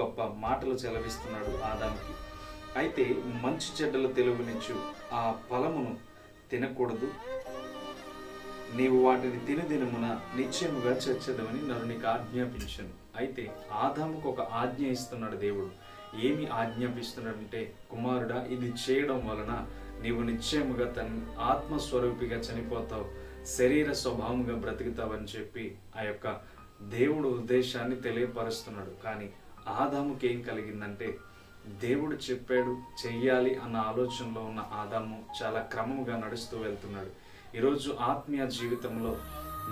గొప్ప మాటలు చెలవిస్తున్నాడు ఆదాముకి. అయితే మంచి చెడ్డల తెలుగునిచ్చు ఆ ఫలమును తినకూడదు. నీవు వాటిని తినదినమున నిశ్చయముగా చచ్చదమని నన్ను నీకు ఆజ్ఞాపించను. అయితే ఆదాముకు ఒక ఆజ్ఞ ఇస్తున్నాడు దేవుడు. ఏమి ఆజ్ఞాపిస్తున్నాడంటే కుమారుడా ఇది చేయడం వలన నీవు నిశ్చయముగా తన ఆత్మస్వరూపిగా చనిపోతావు. శరీర స్వభావంగా బ్రతుకుతావని చెప్పి ఆ యొక్క దేవుడు ఉద్దేశాన్ని తెలియపరుస్తున్నాడు. కానీ ఆదాముకి ఏం కలిగిందంటే దేవుడు చెప్పాడు చెయ్యాలి అన్న ఆలోచనలో ఉన్న ఆదాము చాలా క్రమముగా నడుస్తూ వెళ్తున్నాడు. ఈరోజు ఆత్మీయ జీవితంలో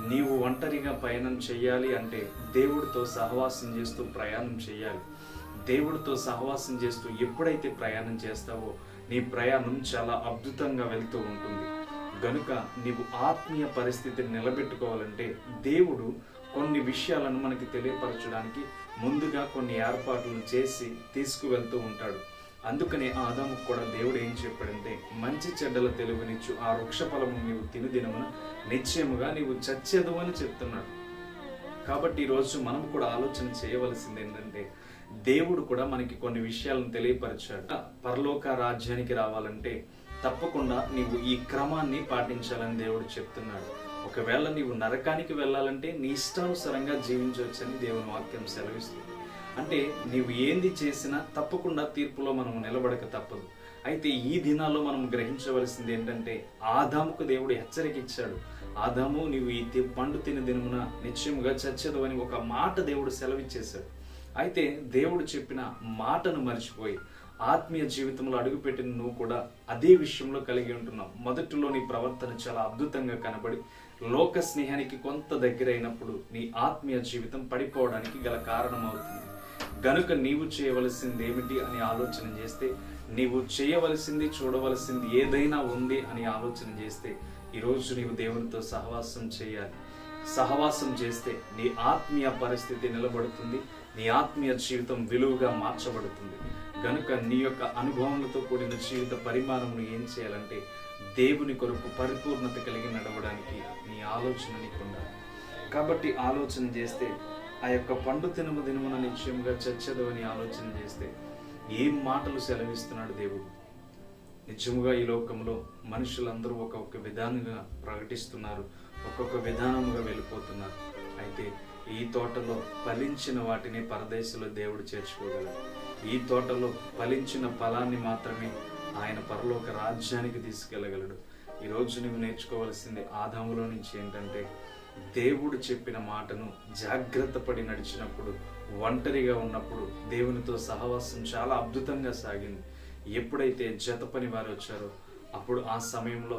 నీవు ఒంటరిగా ప్రయాణం చేయాలి అంటే దేవుడితో సహవాసం చేస్తూ ప్రయాణం చేయాలి దేవుడితో సహవాసం చేస్తూ ఎప్పుడైతే ప్రయాణం చేస్తావో నీ ప్రయాణం చాలా అద్భుతంగా వెళ్తూ ఉంటుంది. గనుక నీవు ఆత్మీయ పరిస్థితిని నిలబెట్టుకోవాలంటే దేవుడు కొన్ని విషయాలను మనకి తెలియపరచడానికి ముందుగా కొన్ని ఏర్పాట్లను చేసి తీసుకువెళ్తూ ఉంటాడు. అందుకనే ఆదాముకు కూడా దేవుడు ఏం చెప్పాడంటే మంచి చెడ్డల తెలుగునిచ్చు ఆ వృక్ష ఫలము నీవు తినుదినమున నిశ్చయముగా నీవు చచ్చేదు అని చెప్తున్నాడు. కాబట్టి ఈరోజు మనం కూడా ఆలోచన చేయవలసింది ఏంటంటే దేవుడు కూడా మనకి కొన్ని విషయాలను తెలియపరిచాడు. పరలోక రాజ్యానికి రావాలంటే తప్పకుండా నీవు ఈ క్రమాన్ని పాటించాలని దేవుడు చెప్తున్నాడు. ఒకవేళ నీవు నరకానికి వెళ్ళాలంటే నీ ఇష్టానుసారంగా జీవించవచ్చని దేవుని వాక్యం సెలవిస్తుంది. అంటే నీవు ఏంది చేసినా తప్పకుండా తీర్పులో మనం నిలబడక తప్పదు. అయితే ఈ దినాల్లో మనం గ్రహించవలసింది ఏంటంటే ఆదాముకు దేవుడు హెచ్చరిక ఇచ్చాడు ఆదాము నీవు ఈ పండు తిని దినమున నిశ్చయముగా చచ్చదు అని ఒక మాట దేవుడు సెలవిచ్చేశాడు. అయితే దేవుడు చెప్పిన మాటను మర్చిపోయి ఆత్మీయ జీవితంలో అడుగుపెట్టిన నువ్వు కూడా అదే విషయంలో కలిగి ఉంటున్నావు. మొదటిలో నీ ప్రవర్తన చాలా అద్భుతంగా కనబడి లోక స్నేహానికి కొంత దగ్గరైనప్పుడు నీ ఆత్మీయ జీవితం పడిపోవడానికి గల కారణం అవుతుంది గనుక నీవు చేయవలసింది ఏమిటి అని ఆలోచన చేస్తే నీవు చేయవలసింది చూడవలసింది ఏదైనా ఉంది అని ఆలోచన చేస్తే ఈరోజు నీవు దేవునితో సహవాసం చేయాలి. సహవాసం చేస్తే నీ ఆత్మీయ పరిస్థితి నిలబడుతుంది నీ ఆత్మీయ జీవితం విలువగా మార్చబడుతుంది. గనుక నీ యొక్క అనుభవములతో కూడిన జీవిత పరిమాణమును ఏం చేయాలంటే దేవుని కొరకు పరిపూర్ణత కలిగి నడవడానికి నీ ఆలోచన నీకు కాబట్టి ఆలోచన చేస్తే ఆ యొక్క పండు తినము దినమున నిశ్చయముగా చచ్చదు అని ఆలోచన చేస్తే ఏం మాటలు సెలవిస్తున్నాడు దేవుడు? నిజముగా ఈ లోకంలో మనుషులందరూ ఒక్కొక్క విధానంగా ప్రకటిస్తున్నారు ఒక్కొక్క విధానముగా వెళ్ళిపోతున్నారు. అయితే ఈ తోటలో ఫలించిన వాటిని పరదేశంలో దేవుడు చేర్చుకోగలరు ఈ తోటలో ఫలించిన ఫలాన్ని మాత్రమే ఆయన పరలోక రాజ్యానికి తీసుకెళ్ళగలడు ఈరోజు నువ్వు నేర్చుకోవాల్సింది ఆదాములో నుంచి ఏంటంటే దేవుడు చెప్పిన మాటను జాగ్రత్త పడి నడిచినప్పుడు ఒంటరిగా ఉన్నప్పుడు దేవునితో సహవాసం చాలా అద్భుతంగా సాగింది. ఎప్పుడైతే జత పని వారు వచ్చారో అప్పుడు ఆ సమయంలో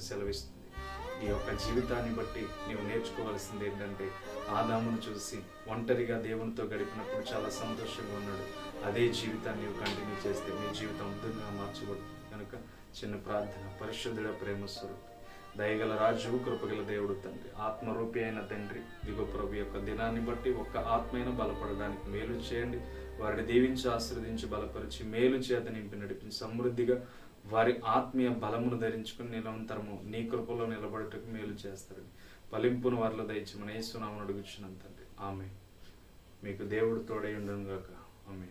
సెలవిస్తుంది. ఈ యొక్క జీవితాన్ని బట్టి నీవు నేర్చుకోవాల్సింది ఏంటంటే ఆదామును చూసి ఒంటరిగా దేవునితో గడిపినప్పుడు చాలా సంతోషంగా ఉన్నాడు. అదే జీవితాన్ని నీవు కంటిన్యూ చేస్తే నీ జీవితం అందంగా మార్చబడుతుంది. కనుక చిన్న ప్రార్థన పరిశుద్ధుడ ప్రేమస్వరూపి దయగల రాజువు కృపగల దేవుడు తండ్రి. ఆత్మరూపి అయిన తండ్రి. దిగో ప్రభు యొక్క దినాన్ని బట్టి ఒక్క ఆత్మైన బలపడడానికి మేలు చేయండి. వారిని దీవించి ఆశీర్వదించి బలపరిచి మేలు చేత నింపి నడిపించి సమృద్ధిగా వారి ఆత్మీయ బలమును ధరించుకుని నిరంతరము నీ కృపలో నిలబడటకు మేలు చేస్తారని ఫలింపును వారిలో దయచేమని యేసునామను అడుగుచున్నాను తండ్రి. ఆమె మీకు దేవుడు తోడై ఉండను గాక ఆమె